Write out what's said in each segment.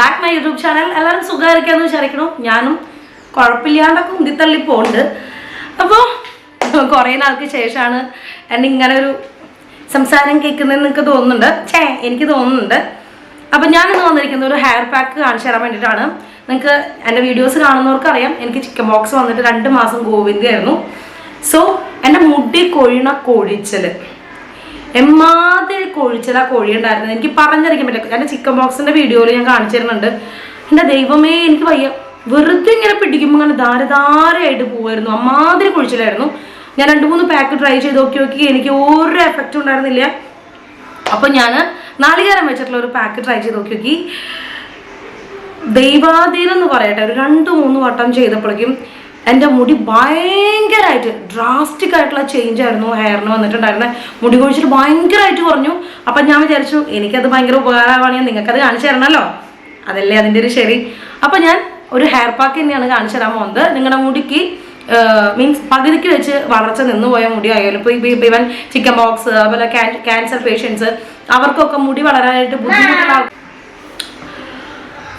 Back my YouTube channel എല്ലാവരും സുഖമായിരിക്കാന്ന് വിചാരിക്കണം ഞാനും കുഴപ്പമില്ലാണ്ടൊക്കെ ഉന്തിത്തള്ളി പോകുന്നുണ്ട് അപ്പോൾ കുറേ നാൾക്ക് ശേഷമാണ് എന്നെ ഇങ്ങനെ ഒരു സംസാരം കേൾക്കുന്നതെന്ന് എനിക്ക് തോന്നുന്നുണ്ട്. ഛേ എനിക്ക് തോന്നുന്നുണ്ട്. അപ്പം ഞാൻ ഇന്ന് വന്നിരിക്കുന്നത് ഒരു ഹെയർ പാക്ക് കാണിച്ചു തരാൻ വേണ്ടിയിട്ടാണ്. നിങ്ങൾക്ക് എന്റെ വീഡിയോസ് കാണുന്നവർക്ക് അറിയാം. എനിക്ക് ചിക്കൻ ബോക്സ് വന്നിട്ട് രണ്ട് മാസം ഗോവിന്ദയായിരുന്നു. സോ എന്റെ മുടി കൊഴിണ കൊഴിച്ചൽ എമ്മാതിരി കൊഴിച്ചിലാ കോഴി ഉണ്ടായിരുന്നത് എനിക്ക് പറഞ്ഞറിയിക്കാൻ പറ്റില്ല. എന്റെ ചിക്കൻ ബോക്സിന്റെ വീഡിയോയിൽ ഞാൻ കാണിച്ചു തരുന്നുണ്ട്. എന്റെ ദൈവമേ എനിക്ക് വയ്യ. വെറുതെ ഇങ്ങനെ പിടിക്കുമ്പോൾ ഇങ്ങനെ ധാരധാരയായിട്ട് പോവായിരുന്നു. അമ്മാതിരി കുഴിച്ചിലായിരുന്നു. ഞാൻ രണ്ട് മൂന്ന് പാക്ക് ട്രൈ ചെയ്ത് നോക്കി നോക്കി എനിക്ക് ഒരു എഫക്റ്റും ഉണ്ടായിരുന്നില്ല. അപ്പോൾ ഞാൻ നാളികേരം വെച്ചിട്ടുള്ള ഒരു പാക്ക് ട്രൈ ചെയ്ത് നോക്കി നോക്കി. ദൈവാധീനം എന്ന് പറയട്ടെ ഒരു രണ്ട് മൂന്ന് വട്ടം ചെയ്തപ്പോഴേക്കും എന്റെ മുടി ഭയങ്കരമായിട്ട് ഡ്രാസ്റ്റിക് ആയിട്ടുള്ള ചേഞ്ച് ആയിരുന്നു. ഹെയറിന് വന്നിട്ടുണ്ടായിരുന്നത് മുടി കൊഴിച്ചിട്ട് ഭയങ്കരമായിട്ട് കുറഞ്ഞു. അപ്പം ഞാൻ വിചാരിച്ചു എനിക്കത് ഭയങ്കര ഉപകാരമാണെങ്കിൽ നിങ്ങൾക്കത് കാണിച്ചു തരണമല്ലോ അതല്ലേ അതിന്റെ ഒരു ശരി. അപ്പം ഞാൻ ഒരു ഹെയർ പാക്ക് തന്നെയാണ് കാണിച്ചു തരാൻ പോകുന്നത് നിങ്ങളുടെ മുടിക്ക് മീൻസ് പകുതിക്ക് വെച്ച് വളർച്ച നിന്നുപോയ മുടി ആയാലും ഇപ്പോൾ ഇവൻ ചിക്കൻ ബോക്സ് അതുപോലെ ക്യാൻസർ പേഷ്യൻസ് അവർക്കൊക്കെ മുടി വളരാനായിട്ട് ബുദ്ധിമുട്ടുള്ള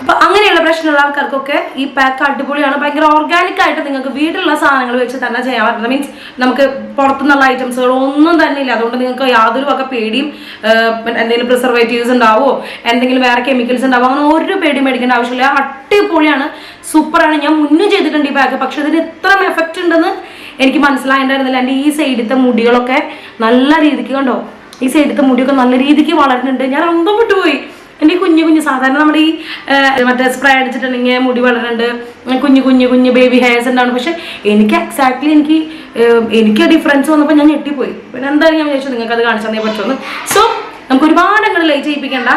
അപ്പൊ അങ്ങനെയുള്ള പ്രശ്നമുള്ള ആൾക്കാർക്കൊക്കെ ഈ പാക്ക് അടിപൊളിയാണ്. ഭയങ്കര ഓർഗാനിക് ആയിട്ട് നിങ്ങൾക്ക് വീട്ടിലുള്ള സാധനങ്ങൾ വെച്ച് തന്നെ ചെയ്യാൻ പറ്റുന്നത് മീൻസ് നമുക്ക് പുറത്തുനിന്നുള്ള ഐറ്റംസുകൾ ഒന്നും തന്നെ ഇല്ല. അതുകൊണ്ട് നിങ്ങൾക്ക് യാതൊരു വക പേടിയും എന്തെങ്കിലും പ്രിസർവേറ്റീവ്സ് ഉണ്ടാവോ എന്തെങ്കിലും വേറെ കെമിക്കൽസ് ഉണ്ടാവോ അങ്ങനെ ഒരു പേടി മേടിക്കേണ്ട ആവശ്യമില്ല. അടിപൊളിയാണ്. സൂപ്പറാണ് ഞാൻ മുന്നും ചെയ്തിട്ടുണ്ട് ഈ പാക്ക് പക്ഷെ ഇതിന് ഇത്ര എഫക്റ്റ് ഉണ്ടെന്ന് എനിക്ക് മനസ്സിലായിട്ടുണ്ടായിരുന്നില്ല എന്റെ ഈ സൈഡിലത്തെ മുടികളൊക്കെ നല്ല രീതിക്ക് കണ്ടോ? ഈ സൈഡിലത്തെ മുടിയൊക്കെ നല്ല രീതിക്ക് വളരുന്നുണ്ട് ഞാൻ അന്തം വിട്ടുപോയി എന്റെ ഈ കുഞ്ഞു കുഞ്ഞു സാധാരണ നമ്മുടെ ഈ മറ്റേ സ്പ്രേ അടിച്ചിട്ടുണ്ടെങ്കിൽ മുടി വളരുന്നുണ്ട് കുഞ്ഞു കുഞ്ഞു കുഞ്ഞു ബേബി ഹെയർസ് ഉണ്ടാവണം. പക്ഷെ എനിക്ക് എക്സാക്ട്ലി എനിക്ക് എനിക്ക് ഡിഫറൻസ് വന്നപ്പോൾ ഞാൻ ഞെട്ടിപ്പോയി. പിന്നെ എന്തായാലും ഞാൻ വിചാരിച്ചു നിങ്ങൾക്ക് അത് കാണിച്ചു തന്നേ പറ്റുമെന്ന് സോ നമുക്ക് ഒരുപാട് അങ്ങോട്ട് ലൈറ്റ് ചെയ്യിപ്പിക്കേണ്ട.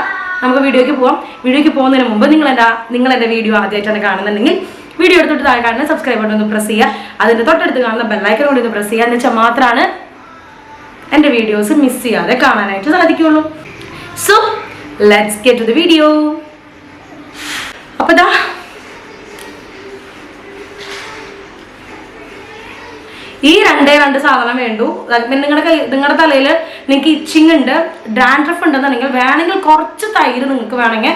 നമുക്ക് വീഡിയോയ്ക്ക് പോവാം. വീഡിയോയ്ക്ക് പോകുന്നതിന് മുമ്പ് നിങ്ങൾ എന്റെ നിങ്ങൾ എന്റെ വീഡിയോ ആദ്യമായിട്ടാണ് കാണുന്നുണ്ടെങ്കിൽ വീഡിയോ എടുത്തിട്ട് താഴെ കാണുന്ന സബ്സ്ക്രൈബ് ബട്ടൺ ഒന്ന് പ്രസ് ചെയ്യുക. അതിന്റെ തൊട്ടടുത്ത് കാണുന്ന ബെല്ലൈക്കൺ കൂടി ഒന്ന് പ്രസ് ചെയ്യുക. എന്ന് വെച്ചാൽ മാത്രമാണ് എന്റെ വീഡിയോസ് മിസ് ചെയ്യാതെ കാണാനായിട്ട് സാധിക്കുള്ളൂ so let's get to the video അപ്പോൾ ദാ ഈ രണ്ടേ രണ്ട് സാധനം വേണ്ടു. നിങ്ങളുടെ നിങ്ങളുടെ തലയിൽ നിങ്ങൾക്ക് ഇച്ചിങ് ഉണ്ട് ഡാൻഡ്രഫ് ഉണ്ടെന്നുണ്ടെങ്കിൽ വേണമെങ്കിൽ കുറച്ച് തൈര് നിങ്ങൾക്ക് വേണമെങ്കിൽ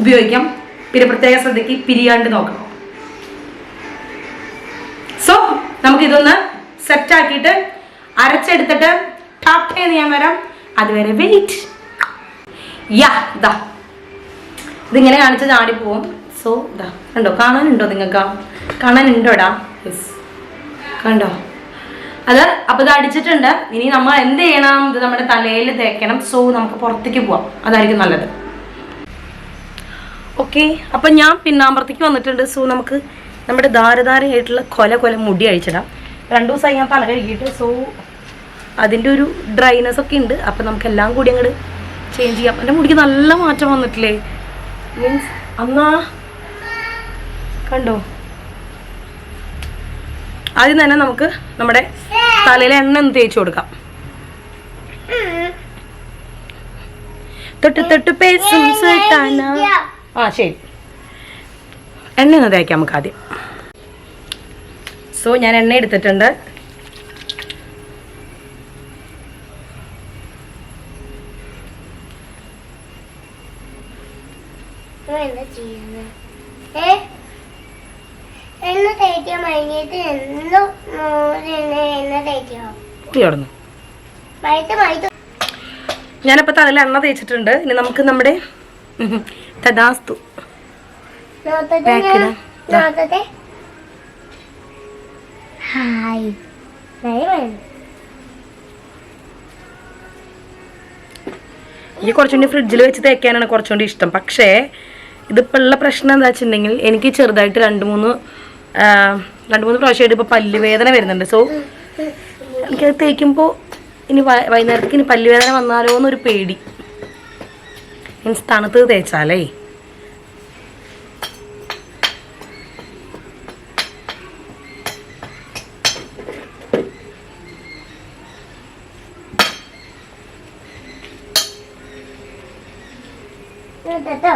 ഉപയോഗിക്കാം. പിന്നെ പ്രത്യേക ശ്രദ്ധയ്ക്ക് പിരിയാണ്ട് നോക്കണം. സോ നമുക്ക് ഇതൊന്ന് സെറ്റ് ആക്കിയിട്ട് അരച്ചെടുത്തിട്ട് ടാപ്പ് ചെയ്ത് ഞാൻ വരാം. അതുവരെ വെയിറ്റ് യാ ഇതിങ്ങനെ കാണിച്ച് ചാടി പോവും. സോ ദാ കണ്ടോ? കാണാനുണ്ടോ നിങ്ങൾക്ക് കാണാനുണ്ടോടാ? യെസ് കണ്ടോ? അത് അപ്പോൾ ഇത് അടിച്ചിട്ടുണ്ട്. ഇനി നമ്മൾ എന്ത് ചെയ്യണം? ഇത് നമ്മുടെ തലയിൽ തേക്കണം. സോ നമുക്ക് പുറത്തേക്ക് പോവാം. അതായിരിക്കും നല്ലത്. ഓക്കെ അപ്പം ഞാൻ പിന്നാമ്പുറത്തേക്ക് വന്നിട്ടുണ്ട്. സോ നമുക്ക് നമ്മുടെ ധാരധാരയായിട്ടുള്ള കൊല കൊല മുടി അഴിച്ചിടാം. രണ്ടു ദിവസമായി ഞാൻ തല കഴുകിയിട്ട്. സോ അതിന്റെ ഒരു ഡ്രൈനെസ് ഒക്കെ ഉണ്ട്. അപ്പം നമുക്ക് എല്ലാം കൂടി അങ്ങോട്ട് ചേഞ്ച് ചെയ്യാം. എന്റെ മുടിക്ക് നല്ല മാറ്റം വന്നിട്ടില്ലേ? മീൻസ് അന്നാ കണ്ടോ? ആദ്യം തന്നെ നമുക്ക് നമ്മുടെ തലയിലെ എണ്ണ ഒന്ന് തേച്ച് കൊടുക്കാം. തൊട്ട് തൊട്ട് പേസും ആ ശരി. എണ്ണ ഒന്ന് തേക്കാം നമുക്ക് ആദ്യം. സോ ഞാൻ എണ്ണ എടുത്തിട്ടുണ്ട്. എന്താ ചെയ്യുന്നത് ഏ? എണ്ണ തേക്കിയ കഴിഞ്ഞിട്ട് എന്തോ എണ്ണ തേക്കോ ഉയർന്നു മൈത്ത് മൈത്ത്. ഞാനിപ്പോൾ തലയിൽ എണ്ണ തേച്ചിട്ടുണ്ട്. ഇനി നമുക്ക് നമ്മുടെ തഥാസ്തു ഹായ്. എനിക്ക് കുറച്ചുകൂടി ഫ്രിഡ്ജിൽ വെച്ച് തേക്കാനാണ് കുറച്ചുകൂടി ഇഷ്ടം. പക്ഷേ ഇതിപ്പോൾ ഉള്ള പ്രശ്നം എന്താ വെച്ചിട്ടുണ്ടെങ്കിൽ എനിക്ക് ചെറുതായിട്ട് രണ്ട് മൂന്ന് രണ്ട് മൂന്ന് പ്രാവശ്യമായിട്ട് ഇപ്പോൾ പല്ലുവേദന വരുന്നുണ്ട്. സോ എനിക്കത് തേക്കുമ്പോൾ ഇനി വൈകുന്നേരത്തേക്ക് ഇനി പല്ലുവേദന വന്നാലോ എന്നൊരു പേടി. മീൻസ് തണുത്ത് തേച്ചാലേ. നോക്കട്ടോ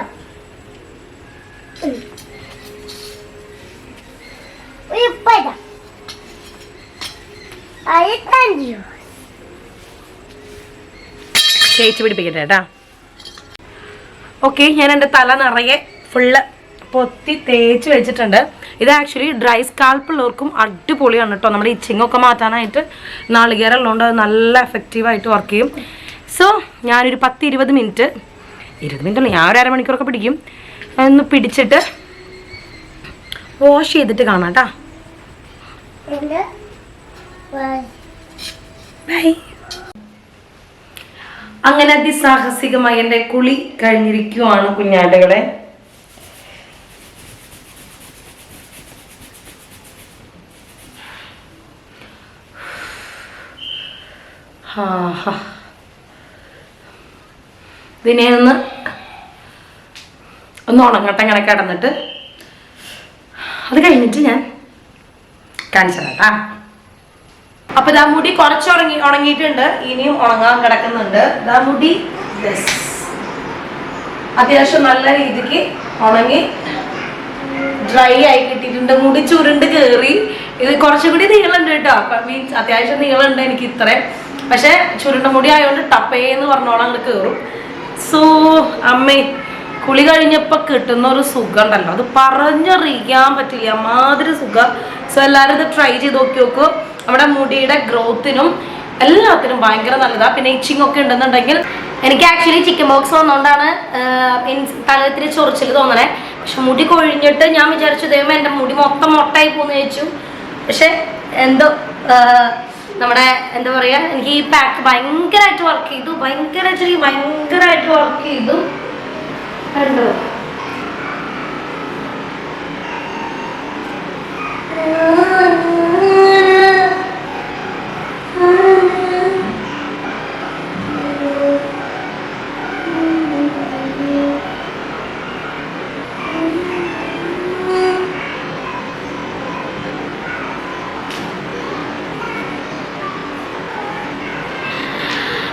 ഉപ്പത അഴുത്താണ്ടിയോ തേച്ച് പിടിപ്പിക്കട്ടെ കേട്ടാ. ഓക്കെ ഞാൻ എന്റെ തല നിറയെ ഫുള്ള് പൊത്തി തേച്ച് വെച്ചിട്ടുണ്ട്. ഇത് ആക്ച്വലി ഡ്രൈ സ്കാൽപ്പ് ഉള്ളവർക്കും അടിപൊളിയാണ് കേട്ടോ നമ്മുടെ ഇച്ചിങ് ഒക്കെ മാറ്റാനായിട്ട് നാളികേരം ഉള്ളതുകൊണ്ട് അത് നല്ല എഫക്റ്റീവായിട്ട് വർക്ക് ചെയ്യും. സോ ഞാനൊരു പത്ത് ഇരുപത് മിനിറ്റ് ഇരുപത് മിനിറ്റ് അല്ല ഞാൻ ഒരു അരമണിക്കൂറൊക്കെ പിടിക്കും. ഒന്ന് പിടിച്ചിട്ട് വാഷ് ചെയ്തിട്ട് കാണാം കേട്ടോ. ബൈ അങ്ങനെ അതിസാഹസികമായി എന്റെ കുളി കഴിഞ്ഞിരിക്കുവാണ് കുഞ്ഞാടുകളെ ഹാ ഇതിനെ ഒന്ന് ഒന്ന് ഉണങ്ങട്ടെ ഇങ്ങനെ കിടന്നിട്ട്. അത് കഴിഞ്ഞിട്ട് ഞാൻ കാണിച്ചു അപ്പൊ ഇതാ മുടി കുറച്ച് ഉറങ്ങി ഉണങ്ങിയിട്ടുണ്ട്. ഇനിയും ഉണങ്ങാൻ കിടക്കുന്നുണ്ട്. ഇതാ മുടി. അത്യാവശ്യം നല്ല രീതിക്ക് ഉണങ്ങി ഡ്രൈ ആയി കിട്ടിയിട്ടുണ്ട്. മുടി ചുരുണ്ട് കയറി ഇത് കുറച്ചും കൂടി നീളുണ്ട് കേട്ടോ. മീൻസ് അത്യാവശ്യം നീളുണ്ട് എനിക്ക് ഇത്രയും. പക്ഷെ ചുരുണ്ട മുടി ആയതുകൊണ്ട് ടപ്പേന്ന് പറഞ്ഞോളം അങ്ങോട്ട് കയറും സോ അമ്മേ കുളി കഴിഞ്ഞപ്പോൾ കിട്ടുന്ന ഒരു സുഖം ഉണ്ടല്ലോ അത് പറഞ്ഞറിയിക്കാൻ പറ്റില്ല. മാതിരി സുഖം. സോ എല്ലാവരും ഇത് ട്രൈ ചെയ്ത് നോക്കി നോക്കൂ. നമ്മുടെ മുടിയുടെ ഗ്രോത്തിനും എല്ലാത്തിനും ഭയങ്കര നല്ലതാണ് പിന്നെ ഇച്ചിങ് ഒക്കെ ഉണ്ടെന്നുണ്ടെങ്കിൽ എനിക്ക് ആക്ച്വലി ചിക്കൻ ബോക്സ് വന്നുകൊണ്ടാണ് തലത്തിൽ ചൊറിച്ചിൽ തോന്നണേ. പക്ഷെ മുടി കൊഴിഞ്ഞിട്ട് ഞാൻ വിചാരിച്ചു ദൈവം എന്റെ മുടി മൊത്തം മൊട്ടായി പോകുന്നു ചോദിച്ചു പക്ഷെ എന്തോ നമ്മുടെ എന്താ പറയുക എനിക്ക് ഈ പാക്ക് ഭയങ്കരമായിട്ട് വർക്ക് ചെയ്തു. ഭയങ്കരമായിട്ട് ഭയങ്കരമായിട്ട് വർക്ക് ചെയ്തു. കണ്ടോ?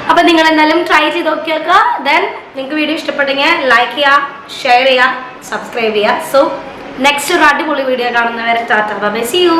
അപ്പൊ നിങ്ങൾ എന്തായാലും ട്രൈ ചെയ്ത് നോക്കി നോക്കുക ദെൻ നിങ്ങൾക്ക് വീഡിയോ ഇഷ്ടപ്പെട്ടെങ്കിൽ ലൈക്ക് ചെയ്യുക ഷെയർ ചെയ്യുക സബ്സ്ക്രൈബ് ചെയ്യുക. സോ നെക്സ്റ്റ് ഒരു അടിപൊളി വീഡിയോ കാണുന്നവരെ ടാറ്റ ബൈ സി യു